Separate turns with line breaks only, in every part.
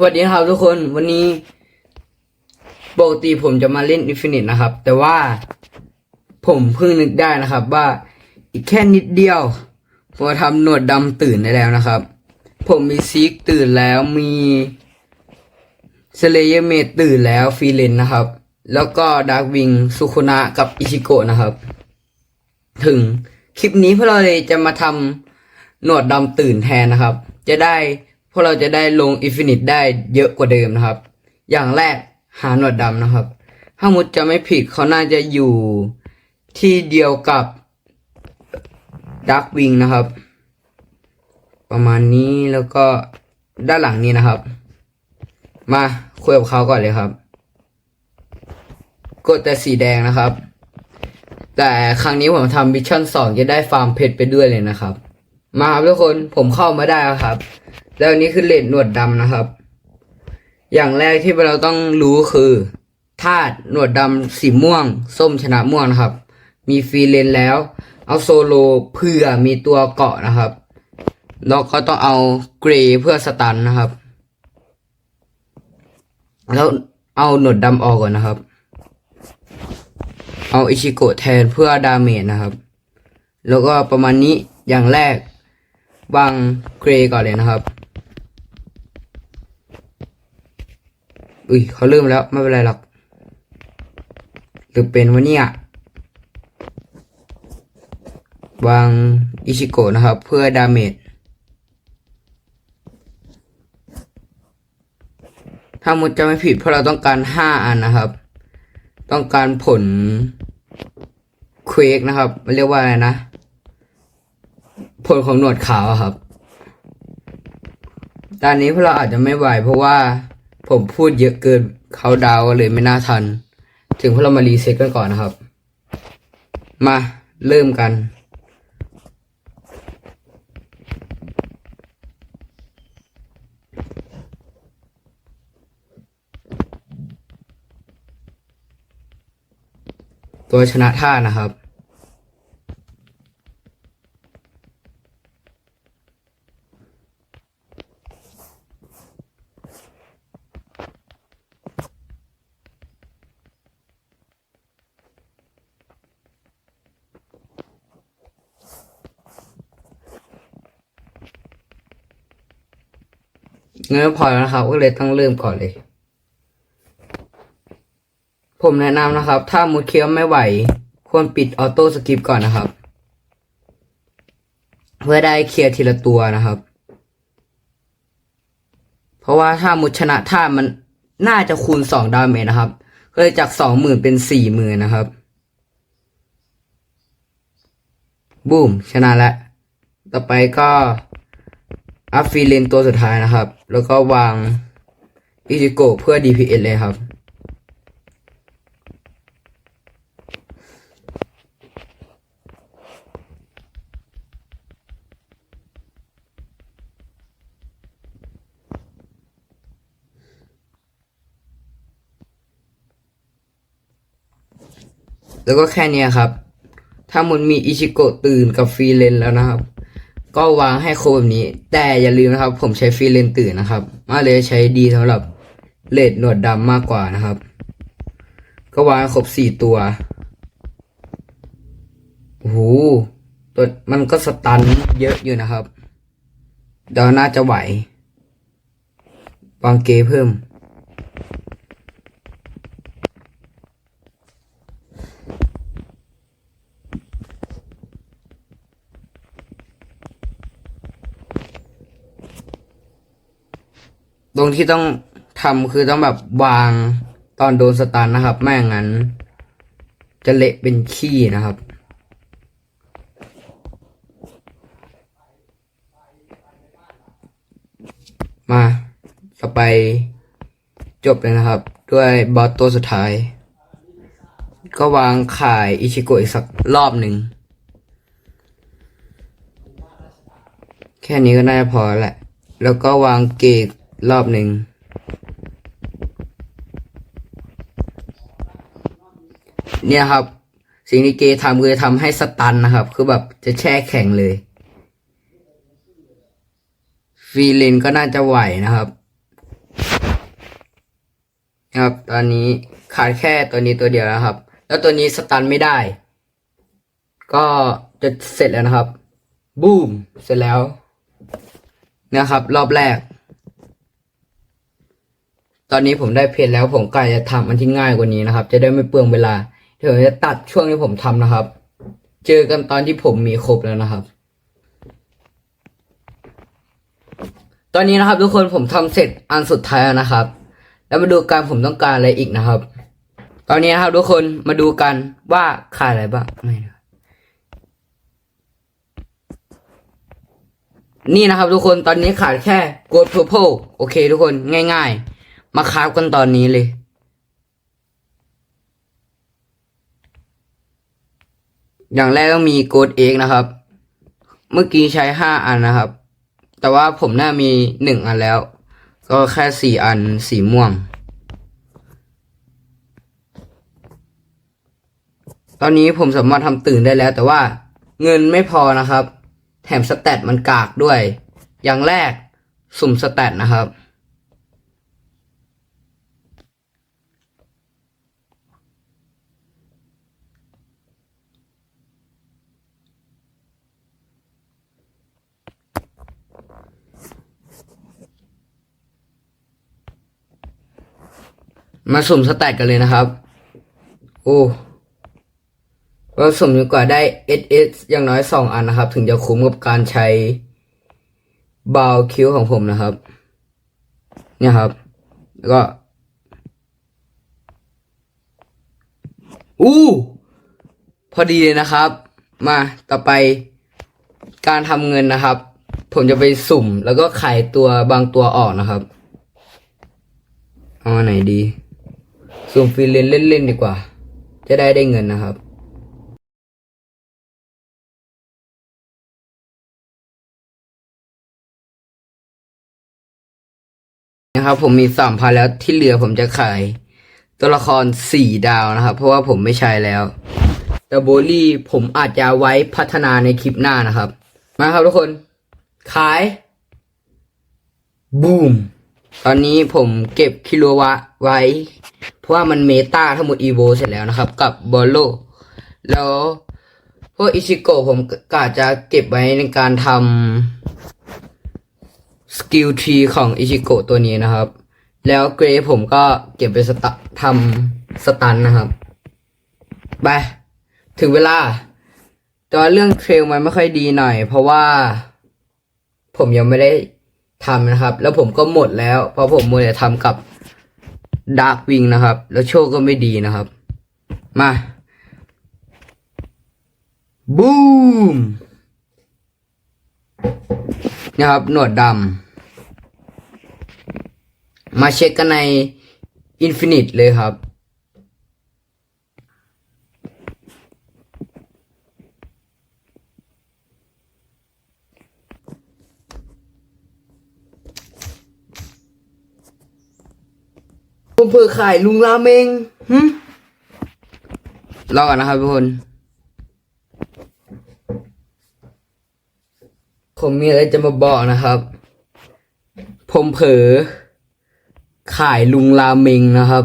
สวัสดีครับทุกคนวันนี้ปกติผมจะมาเล่น Infinite นะครับ แต่ว่าผมเพิ่งนึกได้นะครับ ว่าอีกแค่นิดเดียวผมทำหนวดดำตื่นได้แล้วนะครับ ผมมีซีกตื่นแล้วมีเซเลเยเมตื่นแล้วฟีเลนนะครับ แล้วก็ดาร์กวิงสุคุนะกับอิชิโกะนะครับ ถึงคลิปนี้พวกเราเลยจะมาทำหนวดดำตื่นแทนนะครับ จะได้ พวกเราจะได้ลงอินฟินิตได้เยอะกว่าเดิมนะครับ อย่างแรกหาหนวดดำนะครับ ถ้ามุดจะไม่ผิดเขาน่าจะอยู่ที่เดียวกับดักวิงนะครับ ประมาณนี้แล้วก็ด้านหลังนี้นะครับ มาคุยกับเขาก่อนเลยครับ กดแต่สีแดงนะครับ แต่ครั้งนี้ผมทำมิชชั่นสองจะได้ฟาร์มเพชรไปด้วยเลยนะครับ มาครับทุกคนผมเข้ามาได้แล้วครับ แล้วอันนี้คือเลดหนวดดำนะครับ อย่างแรกที่เราต้องรู้คือธาตุหนวดดำสีม่วง ส้มชนะม่วงนะครับ มีฟรีเลนแล้ว เอาโซโลเพื่อมีตัวเกาะนะครับแล้วก็ต้องเอาเกรย์เพื่อสตันนะครับ แล้วเอาหนวดดำออกก่อนนะครับ เอาอิชิโกะแทนเพื่อดาเมจนะครับ แล้วก็ประมาณนี้อย่างแรกวางเกรย์ก่อนเลยนะครับ อุ้ยเขาเริ่มแล้วไม่เป็นไรหรอก หรือเป็นวะเนี่ยวางอิชิโกะนะครับ เพื่อดาเมจถ้ามุดจะไม่ผิดเพราะเราต้องการห้าอันนะครับ ต้องการผลเควกนะครับมันเรียกว่าอะไรนะ ผลของหนวดขาวครับตอนนี้พวกเราอาจจะไม่ไหวเพราะว่า ผมพูดเยอะเกินเขาดาวเลยไม่น่าทัน ถึงพวกเรามารีเซ็ตกันก่อนนะครับ มาเริ่มกัน ตัวชนะท่านะครับ เงินพอแล้วนะครับ ก็เลยต้องเริ่มก่อนเลย ผมแนะนำนะครับ ถ้ามุดเคี้ยวไม่ไหว ควรปิดออโต้สกิปก่อนนะครับ เพื่อได้เคลียร์ทีละตัวนะครับ เพราะว่าถ้ามุดชนะท่ามันน่าจะคูณสองดาเมจนะครับ ก็เลยจากสองหมื่นเป็นสี่หมื่นนะครับบูมชนะแล้ว ต่อไปก็ อัพฟีเลนตัวสุดท้ายนะครับ แล้วก็วางอิจิโกะเพื่อ DPS เลยครับ แล้วก็แค่นี้ครับ ถ้ามันมีอิชิโกะตื่นกับฟรีเลนแล้วนะครับ ก็วางให้โครบแบบนี้ แต่อย่าลืมนะครับ ผมใช้ฟรีเลนตื่นนะครับ มาเลยใช้ดีสำหรับเลดหนวดดำมากกว่านะครับ ก็วางครบสี่ตัวโอ้โหตัวมันก็สตันเยอะอยู่นะครับเดี๋ยวน่าจะไหววางเกเพิ่ม ต รงที่ต้องทำคือต้องแบบวางตอนโดนสตันนะครับ ไม่อย่างนั้น จะเละเป็นขี้นะครับ มาต่อไปจบเลยนะครับ ด้วยบอสตัวสุดท้าย ก็วางขายอิชิโกะอีกสักรอบหนึ่ง แค่นี้ก็น่าจะพอแหละ แล้วก็วางเกก รอบหนึ่ง เนี่ยครับ สิ่งที่เกทำคือทำให้สตันนะครับ คือแบบจะแช่แข็งเลย ฟีลินก็น่าจะไหวนะครับนะครับตอนนี้ขาดแค่ตัวนี้ตัวเดียวนะครับ แล้วตัวนี้สตันไม่ได้ ก็จะเสร็จแล้วนะครับ บูมเสร็จแล้วนะครับ รอบแรก ตอนนี้ผมได้เพจแล้วผมก็จะทำอันที่ง่ายกว่านี้นะครับ จะได้ไม่เปลืองเวลาเดี๋ยวจะตัดช่วงที่ผมทำนะครับ เจอกันตอนที่ผมมีครบแล้วนะครับ ตอนนี้นะครับ ทุกคนผมทำเสร็จอันสุดท้ายแล้วนะครับ แล้วมาดูกันผมต้องการอะไรอีกนะครับ ตอนนี้นะครับทุกคนมาดูกันว่าขาดอะไรบ้างไม่นะนี่นะครับทุกคนตอนนี้ขาดแค่ gold purple โอเค ทุกคนง่าย ๆ มาคราฟกันตอนนี้เลย อย่างแรกต้องมี gold egg นะครับ เมื่อกี้ใช้ห้าอันนะครับ แต่ว่าผมน่ามีหนึ่งอันแล้ว ก็แค่สี่อันสีม่วง ตอนนี้ผมสามารถทำตื่นได้แล้ว แต่ว่าเงินไม่พอนะครับ แถมสแตทมันกากด้วย อย่างแรกสุ่มสแตทนะครับ มาสุ่มสแตทกันเลยนะครับ โอ้เราสุ่มจนกว่าได้ SS อย่างน้อยสองอันนะครับ ถึงจะคุ้มกับการใช้บาวคิวของผมนะครับ เนี่ยครับ แล้วก็อู้พอดีเลยนะครับ มาต่อไปการทำเงินนะครับ ผมจะไปสุ่มแล้วก็ขายตัวบางตัวออกนะครับ เอาไหนดี สุ่มฟรีเลนเล่นๆดีกว่า จะได้ได้เงินนะครับนะครับผมมีสามพันแล้วที่เหลือผมจะขาย ตัวละครสี่ดาวนะครับ เพราะว่าผมไม่ใช้แล้วแต่โบลี่ผมอาจจะไว้พัฒนาในคลิปหน้านะครับ มาครับทุกคน ขาย บูม ตอนนี้ผมเก็บคิโลวะ ไว้ เพราะว่ามันเมตาทั้งหมดอีโวเสร็จแล้วนะครับ กับบอลโล แล้วพวกอิชิโกะผมกะจะเก็บไว้ในการทำสกิลทรีของอิชิโกะตัวนี้นะครับ แล้วเกรย์ผมก็เก็บไปสตะทำสตันนะครับไปถึงเวลาแต่ว่าเรื่องเทรลมันไม่ค่อยดีหน่อย เพราะว่าผมยังไม่ได้ทำนะครับ แล้วผมก็หมดแล้ว เพราะผมมัวแต่ทำกับ ดาร์กวิงนะครับ แล้วโชคก็ไม่ดีนะครับ มาบูมนะครับ หนวดดำมาเช็คกันในอินฟินิตเลยครับ เผื่อขายลุงราเมงหึรอกันนะครับทุกคน ผมมีอะไรจะมาบอกนะครับ ผมเผลอขายลุงราเมงนะครับ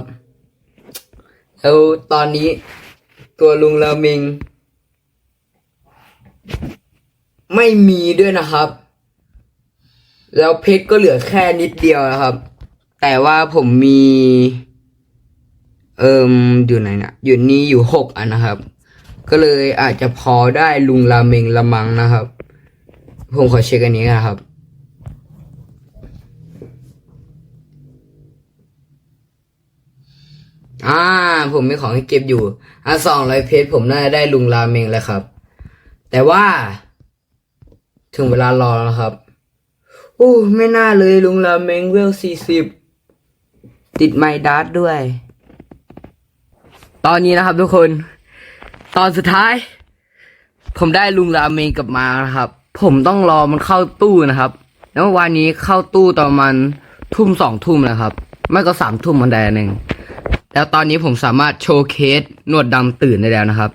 แล้วตอนนี้ตัวลุงราเมง ไม่มีด้วยนะครับ แล้วเพชรก็เหลือแค่นิดเดียวนะครับ แต่ว่าผมมี เอิมอยู่ไหนนะอยู่นี่อยู่หกอันนะครับ ก็เลยอาจจะพอได้ลุงราเมงละมังนะครับ ผมขอเช็คอันนี้นะครับอ่า ผมมีของให้เก็บอยู่ อะสองร้อยเพชรผมน่าจะได้ลุงราเมงแล้วครับ แต่ว่า ถึงเวลารอแล้วครับโอ้ไม่น่าเลยลุงราเมงเวลสี่สิบ ติดไมค์ดัสด้วย ตอนนี้นะครับทุกคน ตอนสุดท้าย ผมได้ลุงราเมงกลับมานะครับ ผมต้องรอมันเข้าตู้นะครับ แล้ววานนี้เข้าตู้ตอนมาณทุ่มสองทุ่มนะครับ ไม่ก็สามทุ่มวันใดหนึ่งแล้วตอนนี้ผมสามารถโชว์เคสหนวดดำตื่นได้แล้วนะครับ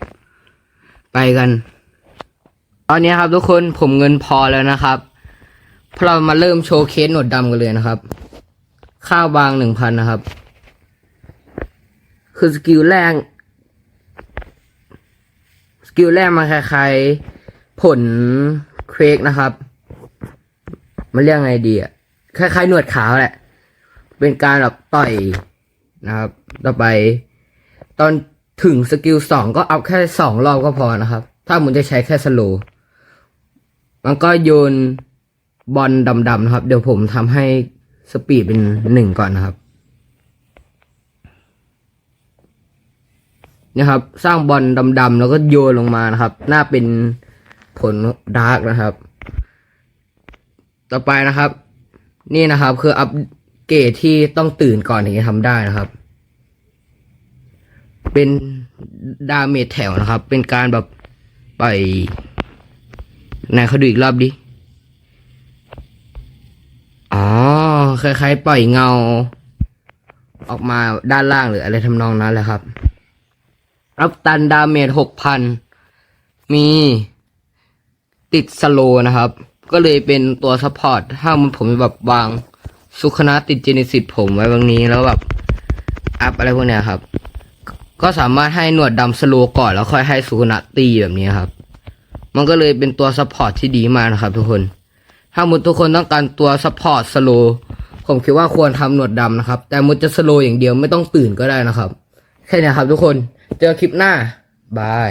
ไปกัน ตอนนี้ครับทุกคนผมเงินพอแล้วนะครับพเรามาเริ่มโชว์เคสหนวดดำกันเลยนะครับ ค่าวางหนึ่งพันนะครับ
คือสกิลแรก สกิลแรกมันคล้ายๆผลเควกนะครับ มันเรียกไงดีอะคล้ายๆ หนวดขาวแหละ เป็นการแบบต่อยนะครับ ต่อไป ตอนถึงสกิลสองก็เอัพแค่สองรอบก็พอนะครับ ถ้ามันจะใช้แค่สโล มันก็โยนบอลดำๆนะครับ เดี๋ยวผมทำให้ สปีดเป็นหนึ่งก่อนนะครับนะครับ สร้างบอลดำๆแล้วก็โยนลงมานะครับน่าเป็นผลดาร์กนะครับ ต่อไปนะครับ นี่นะครับคืออัปเกรดที่ต้องตื่นก่อนถึงจะทำได้นะครับ เป็นดาเมจแถวนะครับ เป็นการแบบปล่อยไหนเขาดูอีกรอบดิ อ๋อ คล้ายๆปล่อยเงา ออกมาด้านล่างหรืออะไรทำนองนั้นแหละครับ รับตันดาเมจหกพันมีติดสโลนะครับ ก็เลยเป็นตัวซัพพอร์ตถ้ามันผมแบบวางสุขนะติดเจนิสิตผมไว้บางนี้แล้วแบบอัพอะไรพวกเนี้ยครับ ก็สามารถให้หนวดดำสโลก่อนแล้วค่อยให้สุขนะตีแบบนี้ครับ มันก็เลยเป็นตัวซัพพอร์ตที่ดีมากนะครับทุกคน ถ้ามุดทุกคนต้องการตัวซัพพอร์ตสโล ผมคิดว่าควรทำหนวดดำนะครับ แต่มุดจะสโลว์อย่างเดียวไม่ต้องตื่นก็ได้นะครับ แค่นี้ครับทุกคน เจอคลิปหน้า บาย